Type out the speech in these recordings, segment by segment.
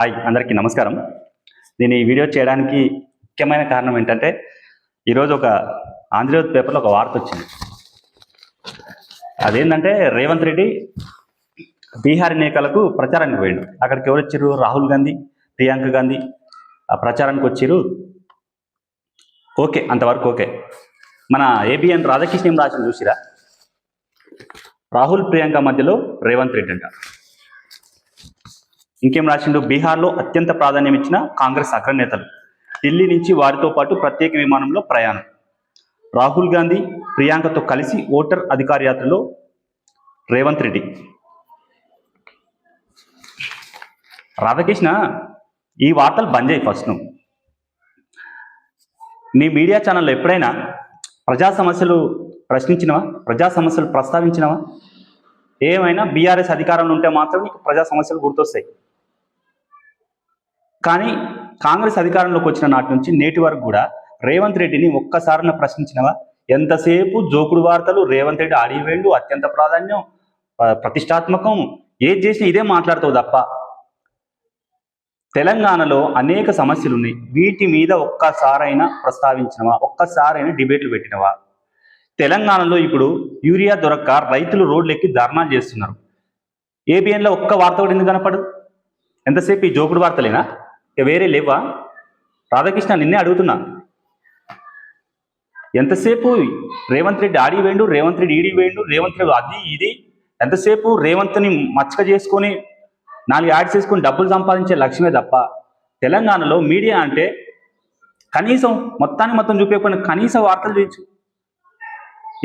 Hi అందరికీ నమస్కారం. నేను ఈ వీడియో చేయడానికి ముఖ్యమైన కారణం ఏంటంటే ఈరోజు ఒక ఆంధ్రజ్యోతి పేపర్లో ఒక వార్త వచ్చింది. అదేంటంటే రేవంత్ రెడ్డి బీహార్ ఎన్నికలకు ప్రచారానికి పోయిండు. అక్కడికి ఎవరు వచ్చారు? రాహుల్ గాంధీ ప్రియాంక గాంధీ. ఆ ప్రచారానికి వచ్చారు. ఓకే అంతవరకు ఓకే. మన ఏబిఎన్ రాధాకృష్ణ రాసిన చూసిరా? రాహుల్ ప్రియాంక మధ్యలో రేవంత్ రెడ్డి అంట. ఇంకేం రాసిండు? బీహార్లో అత్యంత ప్రాధాన్యం ఇచ్చిన కాంగ్రెస్ అగ్రనేతలు ఢిల్లీ నుంచి వారితో పాటు ప్రత్యేక విమానంలో ప్రయాణం. రాహుల్ గాంధీ ప్రియాంకతో కలిసి ఓటర్ అధికార యాత్రలో రేవంత్ రెడ్డి. రాధాకృష్ణ ఈ వార్తలు బంద్ చేయి ఫస్ట్ నువ్వు. నీ మీడియా ఛానల్లో ఎప్పుడైనా ప్రజా సమస్యలు ప్రశ్నించినవా? ప్రజా సమస్యలు ప్రస్తావించినవా? ఏమైనా బీఆర్ఎస్ అధికారంలో ఉంటే మాత్రం నీకు ప్రజా సమస్యలు గుర్తొస్తాయి. కానీ కాంగ్రెస్ అధికారంలోకి వచ్చిన నాటి నుంచి నేటి వరకు కూడా రేవంత్ రెడ్డిని ఒక్కసారిన ప్రశ్నించినవా? ఎంతసేపు జోకుడు వార్తలు రేవంత్ రెడ్డి ఆడివేండు అత్యంత ప్రాధాన్యం ప్రతిష్టాత్మకం ఏది చేసినా ఇదే మాట్లాడుతావు తప్ప. తెలంగాణలో అనేక సమస్యలు ఉన్నాయి వీటి మీద ఒక్కసారైనా ప్రస్తావించినవా? ఒక్కసారైనా డిబేట్లు పెట్టినవా? తెలంగాణలో ఇప్పుడు యూరియా దొరక్క రైతులు రోడ్లు ఎక్కి ధర్నాలు చేస్తున్నారు. ఏబిఎన్లో ఒక్క వార్త కూడా ఎందుకు కనపడదు? ఎంతసేపు ఈ జోకుడు వార్తలేనా? ఇక వేరే లేవా రాధాకృష్ణ నిన్నే అడుగుతున్నా. ఎంతసేపు రేవంత్ రెడ్డి ఆడి వేయండు రేవంత్ రెడ్డి ఈడి వేయండు రేవంత్ రెడ్డి అది ఇది? ఎంతసేపు రేవంత్ని మచ్చక చేసుకొని నాలుగు యాడ్స్ చేసుకొని డబ్బులు సంపాదించే లక్ష్యమే తప్ప తెలంగాణలో మీడియా అంటే కనీసం మొత్తాన్ని మొత్తం చూపించకుండా కనీస వార్తలు చేయొచ్చు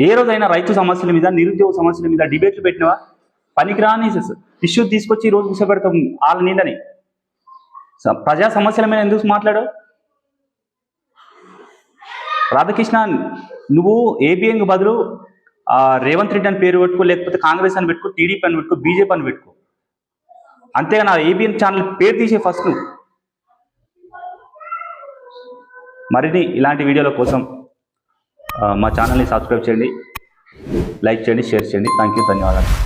ఏ రోజైనా రైతు సమస్యల మీద నిరుద్యోగ సమస్యల మీద డిబేట్లు పెట్టినవా? పనికిరాని ఇష్యూ తీసుకొచ్చి ఈ రోజు కూర్చోబెడతాం వాళ్ళ నీళ్ళని. ప్రజా సమస్యల మీద ఎందుకు మాట్లాడావు రాధాకృష్ణ నువ్వు ఏబిఎన్ బదులు రేవంత్ రెడ్డి అని పేరు పెట్టుకో లేకపోతే కాంగ్రెస్ అని పెట్టుకో టీడీపీ అని పెట్టుకో బీజేపీ అని పెట్టుకో. అంతేగా నా ఏబిఎన్ ఛానల్ పేరు తీసే ఫస్ట్ నువ్వు. మరిన్ని ఇలాంటి వీడియోల కోసం మా ఛానల్ని సబ్స్క్రైబ్ చేయండి లైక్ చేయండి షేర్ చేయండి. థ్యాంక్ యూ ధన్యవాదాలు.